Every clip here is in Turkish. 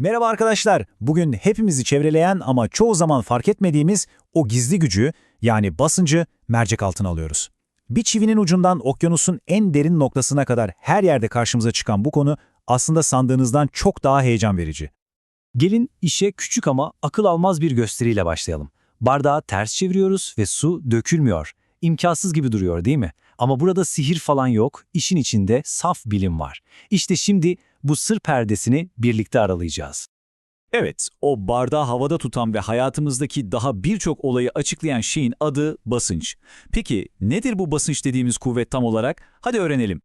Merhaba arkadaşlar. Bugün hepimizi çevreleyen ama çoğu zaman fark etmediğimiz o gizli gücü yani basıncı mercek altına alıyoruz. Bir çivinin ucundan okyanusun en derin noktasına kadar her yerde karşımıza çıkan bu konu aslında sandığınızdan çok daha heyecan verici. Gelin işe küçük ama akıl almaz bir gösteriyle başlayalım. Bardağı ters çeviriyoruz ve su dökülmüyor. İmkansız gibi duruyor değil mi? Ama burada sihir falan yok, işin içinde saf bilim var. İşte şimdi bu sır perdesini birlikte aralayacağız. Evet, o bardağı havada tutan ve hayatımızdaki daha birçok olayı açıklayan şeyin adı basınç. Peki nedir bu basınç dediğimiz kuvvet tam olarak? Hadi öğrenelim.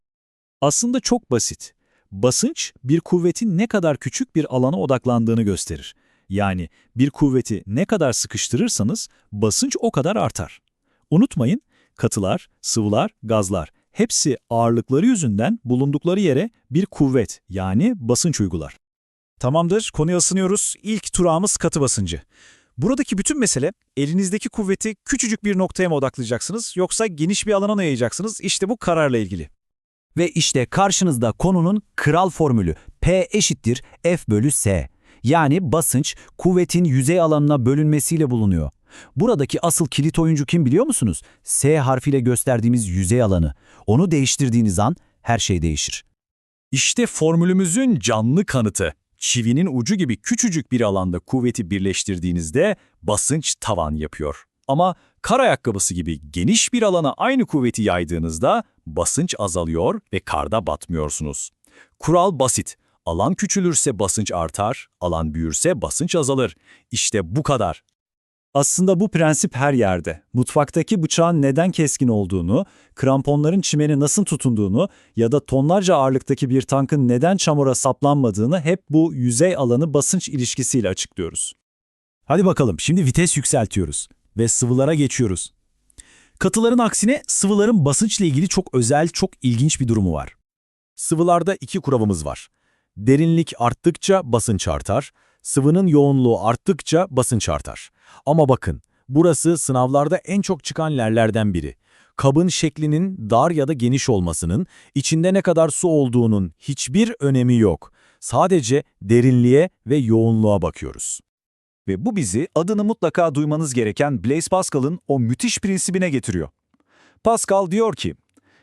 Aslında çok basit. Basınç, bir kuvvetin ne kadar küçük bir alana odaklandığını gösterir. Yani bir kuvveti ne kadar sıkıştırırsanız basınç o kadar artar. Unutmayın, katılar, sıvılar, gazlar hepsi ağırlıkları yüzünden bulundukları yere bir kuvvet yani basınç uygular. Tamamdır, konuya ısınıyoruz. İlk durağımız katı basıncı. Buradaki bütün mesele elinizdeki kuvveti küçücük bir noktaya mı odaklayacaksınız yoksa geniş bir alana mı yayacaksınız? İşte bu kararla ilgili. Ve işte karşınızda konunun kral formülü P eşittir F bölü S. Yani basınç kuvvetin yüzey alanına bölünmesiyle bulunuyor. Buradaki asıl kilit oyuncu kim biliyor musunuz? S harfiyle gösterdiğimiz yüzey alanı. Onu değiştirdiğiniz an her şey değişir. İşte formülümüzün canlı kanıtı. Çivinin ucu gibi küçücük bir alanda kuvveti birleştirdiğinizde basınç tavan yapıyor. Ama kar ayakkabısı gibi geniş bir alana aynı kuvveti yaydığınızda basınç azalıyor ve karda batmıyorsunuz. Kural basit. Alan küçülürse basınç artar, alan büyürse basınç azalır. İşte bu kadar. Aslında bu prensip her yerde. Mutfaktaki bıçağın neden keskin olduğunu, kramponların çimene nasıl tutunduğunu ya da tonlarca ağırlıktaki bir tankın neden çamura saplanmadığını hep bu yüzey alanı basınç ilişkisiyle açıklıyoruz. Hadi bakalım şimdi vites yükseltiyoruz ve sıvılara geçiyoruz. Katıların aksine sıvıların basınçla ilgili çok özel, çok ilginç bir durumu var. Sıvılarda iki kuralımız var. Derinlik arttıkça basınç artar, sıvının yoğunluğu arttıkça basınç artar. Ama bakın, burası sınavlarda en çok çıkan yerlerden biri. Kabın şeklinin dar ya da geniş olmasının, içinde ne kadar su olduğunun hiçbir önemi yok. Sadece derinliğe ve yoğunluğa bakıyoruz. Ve bu bizi adını mutlaka duymanız gereken Blaise Pascal'ın o müthiş prensibine getiriyor. Pascal diyor ki,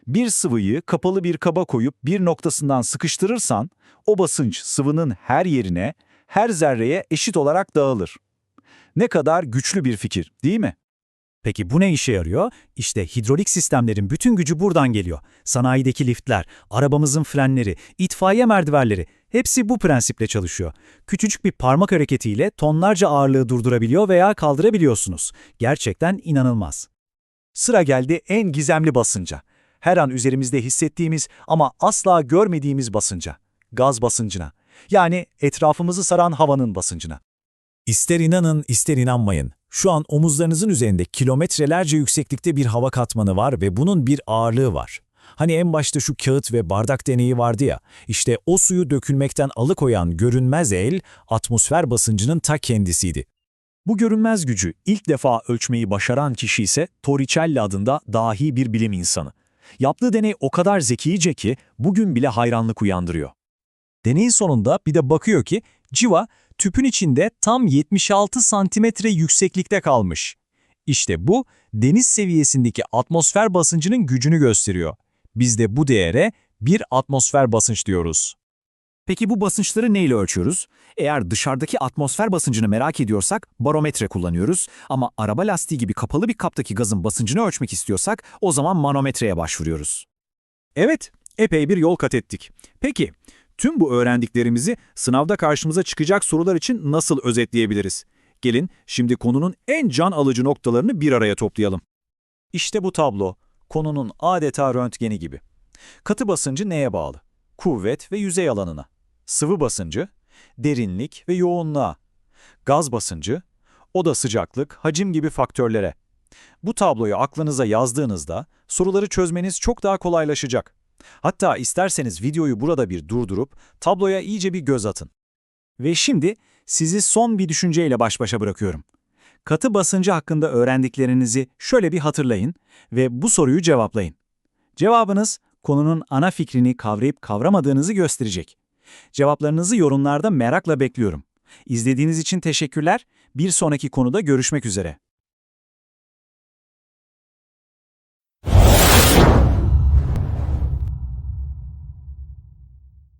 bir sıvıyı kapalı bir kaba koyup bir noktasından sıkıştırırsan, o basınç sıvının her yerine, her zerreye eşit olarak dağılır. Ne kadar güçlü bir fikir, değil mi? Peki bu ne işe yarıyor? İşte hidrolik sistemlerin bütün gücü buradan geliyor. Sanayideki liftler, arabamızın frenleri, itfaiye merdivenleri hepsi bu prensiple çalışıyor. Küçücük bir parmak hareketiyle tonlarca ağırlığı durdurabiliyor veya kaldırabiliyorsunuz. Gerçekten inanılmaz. Sıra geldi en gizemli basınca. Her an üzerimizde hissettiğimiz ama asla görmediğimiz basınca. Gaz basıncına. Yani etrafımızı saran havanın basıncına. İster inanın, ister inanmayın. Şu an omuzlarınızın üzerinde kilometrelerce yükseklikte bir hava katmanı var ve bunun bir ağırlığı var. Hani en başta şu kağıt ve bardak deneyi vardı ya, işte o suyu dökülmekten alıkoyan görünmez el, atmosfer basıncının ta kendisiydi. Bu görünmez gücü ilk defa ölçmeyi başaran kişi ise Torricelli adında dahi bir bilim insanı. Yaptığı deney o kadar zekice ki bugün bile hayranlık uyandırıyor. Deneyin sonunda bir de bakıyor ki civa tüpün içinde tam 76 santimetre yükseklikte kalmış. İşte bu deniz seviyesindeki atmosfer basıncının gücünü gösteriyor. Biz de bu değere bir atmosfer basınç diyoruz. Peki bu basınçları neyle ölçüyoruz? Eğer dışarıdaki atmosfer basıncını merak ediyorsak barometre kullanıyoruz ama araba lastiği gibi kapalı bir kaptaki gazın basıncını ölçmek istiyorsak o zaman manometreye başvuruyoruz. Evet, epey bir yol kat ettik. Peki, tüm bu öğrendiklerimizi sınavda karşımıza çıkacak sorular için nasıl özetleyebiliriz? Gelin şimdi konunun en can alıcı noktalarını bir araya toplayalım. İşte bu tablo, konunun adeta röntgeni gibi. Katı basıncı neye bağlı? Kuvvet ve yüzey alanına. Sıvı basıncı, derinlik ve yoğunluğa. Gaz basıncı, oda sıcaklık, hacim gibi faktörlere. Bu tabloyu aklınıza yazdığınızda soruları çözmeniz çok daha kolaylaşacak. Hatta isterseniz videoyu burada bir durdurup tabloya iyice bir göz atın. Ve şimdi sizi son bir düşünceyle baş başa bırakıyorum. Katı basıncı hakkında öğrendiklerinizi şöyle bir hatırlayın ve bu soruyu cevaplayın. Cevabınız konunun ana fikrini kavrayıp kavramadığınızı gösterecek. Cevaplarınızı yorumlarda merakla bekliyorum. İzlediğiniz için teşekkürler. Bir sonraki konuda görüşmek üzere.